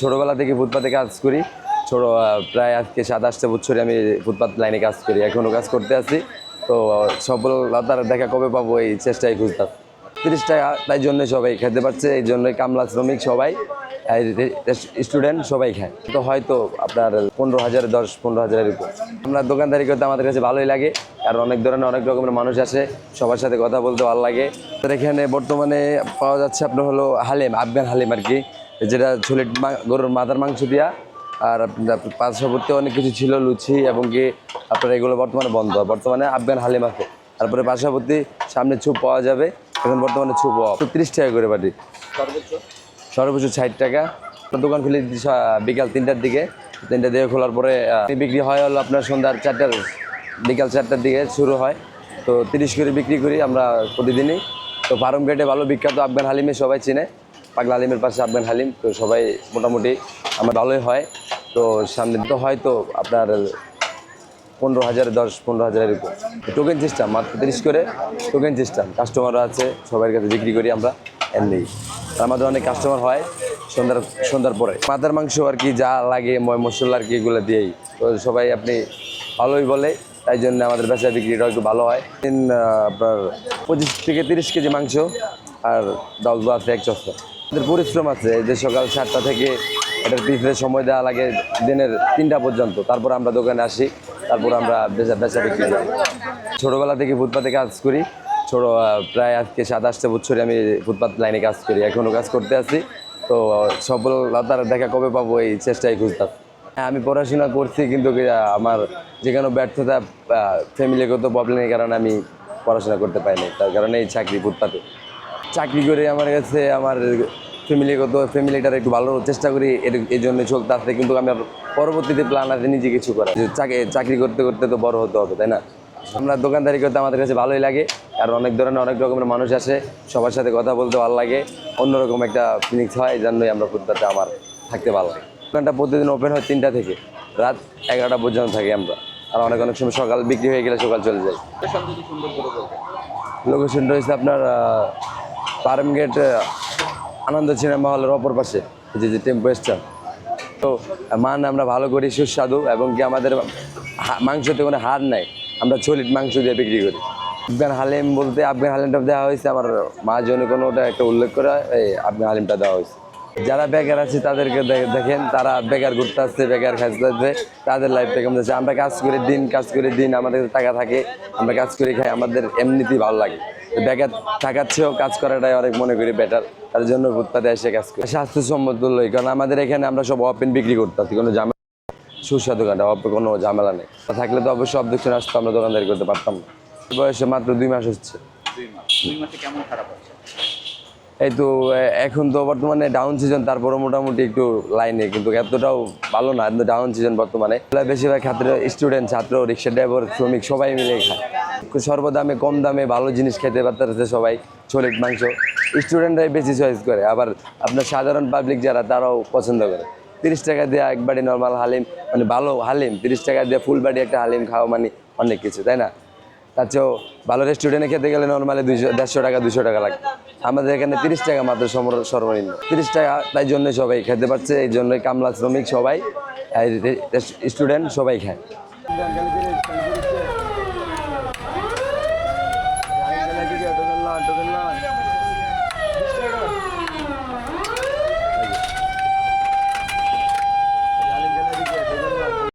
ছোটবেলা থেকে ফুটপাতে কাজ করি। ছোট প্রায় আজকে সাত আটটা বছরে আমি ফুটপাত লাইনে কাজ করি এখনও কাজ করতে আছি। তো সফলতার দেখা কবে পাবো এই চেষ্টায় খুঁজতাম। তিরিশ টাকা তাই জন্য সবাই খেতে পারছে, এই জন্যই কামলা শ্রমিক সবাই স্টুডেন্ট সবাই খায়। তো হয়তো আপনার পনেরো হাজার, দশ, পনেরো হাজারের উপর আমরা দোকানদারি করতে আমাদের কাছে ভালোই লাগে, কারণ অনেক ধরনের অনেক রকমের মানুষ আসে, সবার সাথে কথা বলতে ভালো লাগে। তো এখানে বর্তমানে পাওয়া যাচ্ছে আপনার হলো হালিম, আফগান হালিম আর কি। যেটা ছোলের মা- গরুর মাথার মাংস দিয়া আর পার্শ্ববর্তী অনেক কিছু ছিল লুচি এবং কি আপনার এগুলো বর্তমানে বন্ধ। বর্তমানে আফগান হালিম আছে। তারপরে পার্শ্ববর্তী সামনে ছুপ পাওয়া যাবে। এখন বর্তমানে ছুপ তো তিরিশ টাকা করে বাটি। সর্বোচ্চ? ষাট টাকা। আপনার দোকান খুলে বিকাল তিনটার দিকে। তিনটা দিকে খোলার পরে বিক্রি হয় হলো আপনার সন্ধ্যার চারটার বিকাল চারটার দিকে শুরু হয়। তো তিরিশ করে বিক্রি করি আমরা প্রতিদিনই। তো ফার্ম গেটে ভালো বিখ্যাত আফগান হালিমে সবাই চিনে। পাগলা হালিমের পাশে আফগান হালিম, তো সবাই মোটামুটি আমার ভালোই হয়। তো সামনে তো হয়তো আপনার পনেরো হাজার দশ, পনেরো হাজারের উপর। টোকেন সিস্টেম মাত্র তিরিশ করে টোকেন সিস্টেম কাস্টমারও আছে সবার কাছে বিক্রি করি আমরা, এমনি। আমাদের অনেক কাস্টমার হয় সন্ধ্যার সন্ধ্যার পরে। মাথার মাংস আর কি যা লাগে, ময় মশলা আর কি এগুলো দিয়েই। তো সবাই আপনি ভালোই বলে, তাই জন্য আমাদের বেচা বিক্রিটা একটু ভালো হয়। আপনার পঁচিশ থেকে তিরিশ কেজি মাংস আর দোয়া আছে এক চস্তা পরিশ্রম আছে, যে সকাল সাতটা থেকে এটার পিছনে সময় দেওয়া লাগে দিনের তিনটা পর্যন্ত। তারপর আমরা দোকানে আসি, তারপর আমরা বেচা বেচা বিক্রি করি। ছোটোবেলা থেকে ফুটপাতে কাজ করি। ছোট প্রায় আজকে সাত, আটটা বছরে আমি ফুটপাত লাইনে কাজ করি এখনও কাজ করতে আছি। তো সফলতার দেখা কবে পাবো এই চেষ্টাই খুঁজতাম। হ্যাঁ আমি পড়াশোনা করছি কিন্তু আমার যে কোনো ব্যর্থতা ফ্যামিলিগত প্রবলেমের কারণে আমি পড়াশোনা করতে পারিনি। তার কারণে এই চাকরি ফুটপাতে। চাকরি করে আমার কাছে আমার ফ্যামিলিগত ফ্যামিলিটার একটু ভালো চেষ্টা করি এর- এই জন্য চলতে আসতে কিন্তু আমার পরবর্তীতে প্ল্যান আছে নিজে কিছু করা যে চাকরি চাকরি করতে করতে তো বড় হতে হবে তাই না? আমরা দোকানদারি করতে আমাদের কাছে ভালোই লাগে আর অনেক ধরনের অনেক রকমের মানুষ আসে সবার সাথে কথা বলতে ভালো লাগে অন্যরকম একটা ফিলিংস হয় এই জন্যই আমরা ফুটপাতে আমার থাকতে ভালো লাগে। দোকানটা প্রতিদিন ওপেন হয় তিনটা থেকে রাত এগারোটা পর্যন্ত থাকি আমরা আর অনেক অনেক সময় সকাল বিক্রি হয়ে গেলে সকাল চলে যাই। লোকেশন রয়েছে আপনার পারম গেট আনন্দ সিনেমা হলের অপর পাশে যে যে টেম্পো স্ট্যান্ড তো, মান আমরা ভালো করি, সুস্বাদু, এবং কি আমাদের মাংসতে কোনো হার নাই, আমরা ছলিট মাংস দিয়ে বিক্রি করি। আফগান হালিম বলতে, আফগান হালিমটা দেওয়া হয়েছে, আমার মা জন্য কোনো ওটা একটা উল্লেখ করা এই আফগান হালিমটা দেওয়া হয়েছে। যারা বেকার আছে তাদেরকে দেখেন, তারা বেকার ঘুরতে আসছে বেকার খাইতে তাদের লাইফটা কেমন যাচ্ছে? আমরা কাজ করে দিন, কাজ করে দিন, আমাদের টাকা থাকে, আমরা কাজ করে খাই, আমাদের এমনিতেই ভালো লাগে। বেকার থাকার চেয়েও কাজ করাটাই অনেক মনে করি বেটার তার জন্য ফুটপাতে এসে কাজ করি। স্বাস্থ্যসম্মত লই কারণ আমাদের এখানে আমরা সব ওপেন বিক্রি করতে পারি কোনো ঝামেলা সুস্বাদু কাটা অল্প কোনো ঝামেলা নেই। থাকলে তো অবশ্যই অবদক্ষিণ আসতো, আমরা দোকানদারি করতে পারতাম বয়সে মাত্র দুই মাস হচ্ছে। দুই মাস, দুই মাসে কেমন খারাপ হচ্ছে? এই তো এখন তো বর্তমানে ডাউন সিজন তারপরে মোটামুটি একটু লাইনে কিন্তু এতটাও ভালো না, কিন্তু ডাউন সিজন বর্তমানে। বেশিরভাগ ছাত্র স্টুডেন্ট ছাত্র রিক্সা ড্রাইভার শ্রমিক, সবাই মিলে খায়। সর্বদামে কম দামে ভালো জিনিস খেতে পারতেছে সবাই ছোলেট মাংস। স্টুডেন্টরাই বেশি চয়েস করে, আবার আপনার সাধারণ পাবলিক যারা, তারাও পছন্দ করে। তিরিশ টাকা দিয়ে এক বাড়ি নর্মাল হালিম মানে ভালো হালিম, তিরিশ টাকা দিয়ে ফুল বাড়ি একটা হালিম খাওয়া মানে অনেক কিছু, তাই না? তার চেয়েও ভালো রেস্টুরেন্টে খেতে গেলে নর্মালি দুইশো, দেড়শো টাকা দুশো টাকা লাগে। আমাদের এখানে তিরিশ টাকা মাত্র সর্বনিম্ন। তিরিশ টাকা, তাই জন্য সবাই খেতে পারছে, এই জন্যই কামলা শ্রমিক সবাই স্টুডেন্ট সবাই খায়।